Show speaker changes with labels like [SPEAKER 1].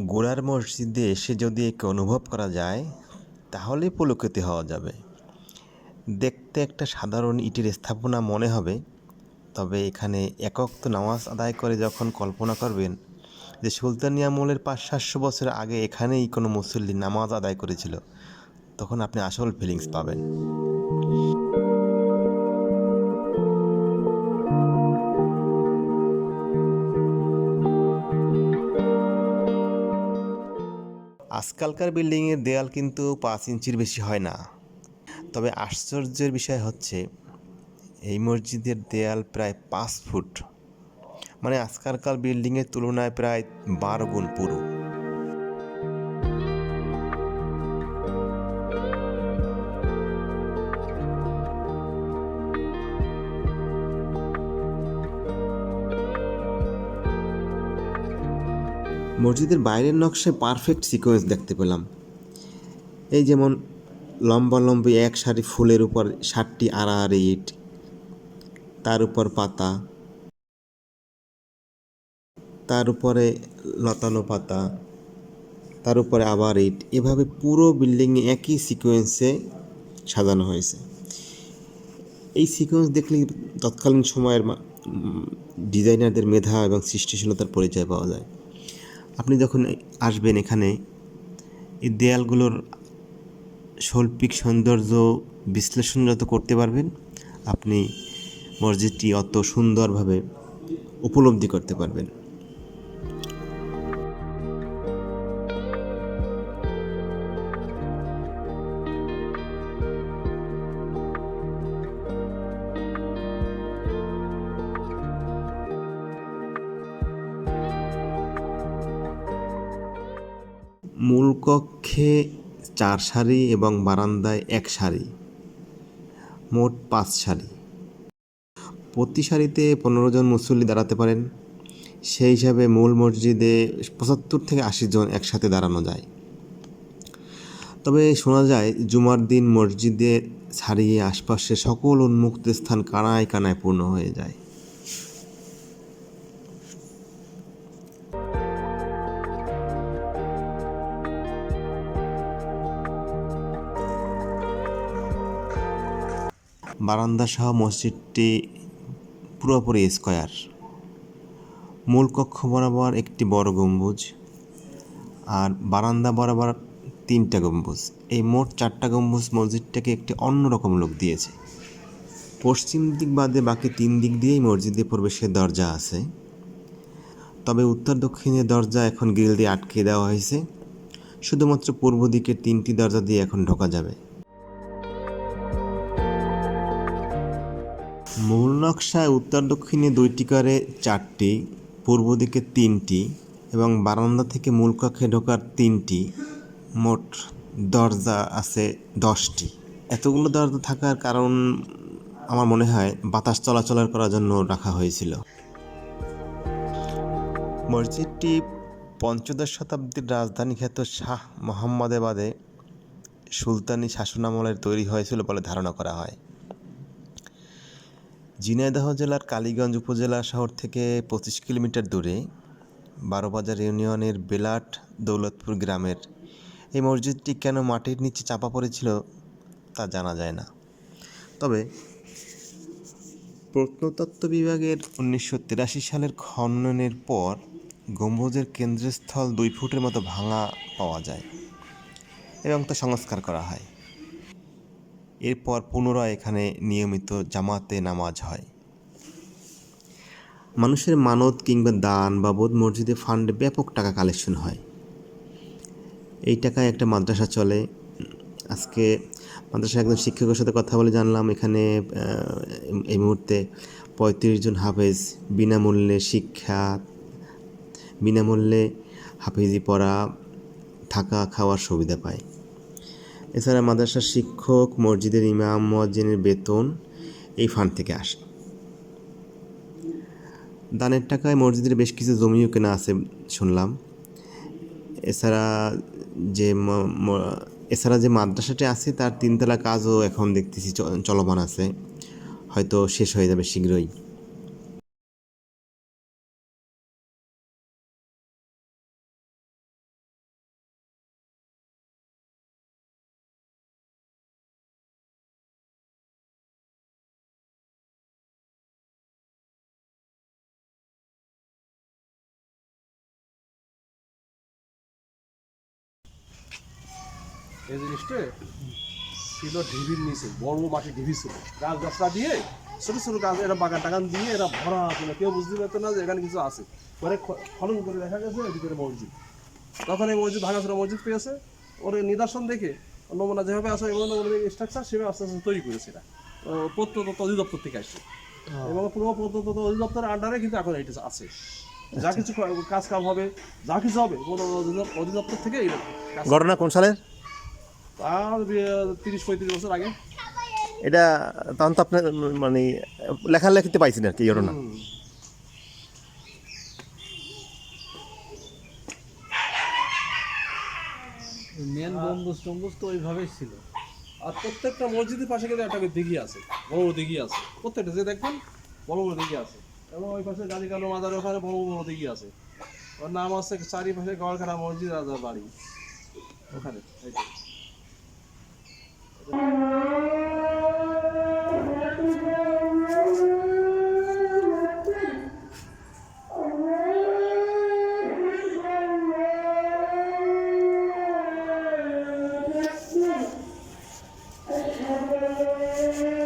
[SPEAKER 1] গোড়ার মসজিদে এসে যদি একে অনুভব করা যায়, তাহলেই পুলকিত হওয়া যাবে। দেখতে একটা সাধারণ ইটের স্থাপনা মনে হবে, তবে এখানে একক তো নামাজ আদায় করে যখন কল্পনা করবেন যে সুলতানি আমলের পাঁচ সাতশো বছর আগে এখানেই কোনো মুসল্লি নামাজ আদায় করেছিল, তখন আপনি আসল ফিলিংস পাবেন। আজকালকার বিল্ডিংয়ের দেয়াল কিন্তু পাঁচ ইঞ্চির বেশি হয় না। তবে আশ্চর্যের বিষয় হচ্ছে, এই মসজিদের দেয়াল প্রায় পাঁচ ফুট। মানে আজকালকার বিল্ডিংয়ের তুলনায় প্রায় বারো গুণ পুরো। মসজিদের বাইরের নকশায় পারফেক্ট সিকোয়েন্স দেখতে পেলাম। এই যেমন লম্বা লম্বি এক সারি ফুলের উপর ষাটটি আড়াআড়ি ইট, তার উপর পাতা, তার উপরে লতানো পাতা, তার উপরে আবার ইট। এভাবে পুরো বিল্ডিংয়ে একই সিকোয়েন্সে সাজানো হয়েছে। এই সিকোয়েন্স দেখলে তৎকালীন সময়ের ডিজাইনারদের মেধা এবং সৃষ্টিশীলতার পরিচয় পাওয়া যায়। আপনি যখন আসবেন এখানে, এই দেয়ালগুলোর শৈল্পিক সৌন্দর্য বিশ্লেষণ যত করতে পারবেন। আপনি মসজিদটি অত সুন্দরভাবে উপলব্ধি করতে পারবেন। মূল কক্ষে চার সারি এবং বারান্দায় এক সারি, মোট পাঁচ সারি। প্রতি সারিতে পনেরো জন মুসল্লি দাঁড়াতে পারেন। সেই হিসাবে মূল মসজিদে পঁচাত্তর থেকে আশি জন একসাথে দাঁড়ানো যায়। তবে শোনা যায়, জুমার দিন মসজিদে ছাড়িয়ে আশপাশে সকল উন্মুক্ত স্থান কানায় কানায় পূর্ণ হয়ে যায়। বারান্দা সহ মসজিদটি পুরোপুরি স্কয়ার। মূল কক্ষ বরাবর একটি বড় গম্বুজ আর বারান্দা বরাবর তিনটা গম্বুজ। এই মোট চারটা গম্বুজ মসজিদটাকে একটি অন্যরকম লোক দিয়েছে। পশ্চিম দিক বাদে বাকি তিন দিক দিয়েই মসজিদে প্রবেশের দরজা আছে। তবে উত্তর দক্ষিণের দরজা এখন গ্রিল দিয়ে আটকে দেওয়া হয়েছে। শুধুমাত্র পূর্ব দিকের তিনটি দরজা দিয়ে এখন ঢোকা যাবে। মূল নকশায় উত্তর দক্ষিণে দুইটি করে চারটি, পূর্ব দিকে তিনটি এবং বারান্দা থেকে মূল কক্ষে ঢোকার তিনটি, মোট দরজা আছে দশটি। এতগুলো দরজা থাকার কারণ আমার মনে হয় বাতাস চলাচলের করার জন্য রাখা হয়েছিল। মসজিদটি পঞ্চদশ শতাব্দীর রাজধানী খ্যাত শাহ মোহাম্মদাবাদে সুলতানি শাসনামলের তৈরি হয়েছিল বলে ধারণা করা হয়। ঝিনাইদহ জেলার কালীগঞ্জ উপজেলা শহর থেকে পঁচিশ কিলোমিটার দূরে বারোবাজার ইউনিয়নের বেলাট দৌলতপুর গ্রামের এই মসজিদটি কেন মাটির নিচে চাপা পড়েছিল তা জানা যায় না। তবে প্রত্নতত্ত্ব বিভাগের উনিশশো তিরাশি সালের খননের পর গম্বুজের কেন্দ্রস্থল দুই ফুটের মতো ভাঙা পাওয়া যায় এবং তা সংস্কার করা হয়। এরপর পুনরায় এখানে নিয়মিত জামাতে নামাজ হয়। মানুষের মানত কিংবা দান বাবদ মসজিদে ফান্ডে ব্যাপক টাকা কালেকশন হয়। এই টাকায় একটা মাদ্রাসা চলে। আজকে মাদ্রাসার একজন শিক্ষকের সাথে কথা বলে জানলাম, এখানে এই মুহূর্তে পঁয়ত্রিশ জন হাফেজ বিনামূল্যে শিক্ষা, বিনামূল্যে হাফেজি পড়া, থাকা, খাওয়ার সুবিধা পায়। এছাড়া মাদ্রাসার শিক্ষক, মসজিদের ইমাম মজ্জিনের বেতন এই ফান্ড থেকে আসে। দানের টাকায় মসজিদের বেশ কিছু জমিও কেনা আছে শুনলাম। এছাড়া যে এছাড়া যে মাদ্রাসাটি আছে তার তিনতলা কাজও এখন দেখতেছি চলমান আছে। হয়তো শেষ হয়ে যাবে শীঘ্রই।
[SPEAKER 2] এই জিনিসটা ছিল ঢিবির নিচে বড় মাটি ঢিবি ছিল। গাছ গাছটা দিয়ে ছোট ছোট গাছ এরা বাগান টাগান দিয়ে এরা ভরা আছে না কেউ বুঝতে পারতো না যে এখানে কিছু আছে। পরে খনন করে দেখা গেছে ভিতরে মসজিদ। তখন এই মসজিদ ভাঙাচোরা মসজিদ পেয়েছে। ওর নিদর্শন দেখে নমুনা যেভাবে আসে এবং নমুনা স্ট্রাকচার সেভাবে আস্তে আস্তে তৈরি করেছে এরা। ও প্রত্যন্ত অধিদপ্তর থেকে আসছে। এবং পুরো প্রত্যন্ত অধিদপ্তরের আন্ডারে কিন্তু এখন এটা আছে। যা কিছু কাজ কাম হবে যা কিছু হবে অধিদপ্তর থেকে এটা
[SPEAKER 3] ঘটনা কোন সালের
[SPEAKER 2] বি- তিরিশ পঁয়ত্রিশ বছর আগে।
[SPEAKER 3] এটা তখন তো আপনার মানে লেখালেখিতে পাইছেন আর কি ঘটনা।
[SPEAKER 4] মেন গম্বুজ টম্বুজ তো ওইভাবেই ছিল।
[SPEAKER 2] আর প্রত্যেকটা মসজিদের পাশে কিন্তু একটা দিঘি আছে বড় বড় দিঘি আছে। প্রত্যেকটা যে দেখবেন বড় বড় দিঘি আছে। এবং ওই পাশে গাজী কালো মাজারের ওখানে বড় বড় দিঘি আছে। ওর নাম আছে চারিপাশে গড়খানা মসজিদ রাজার বাড়ি। ওখানে। Thank you.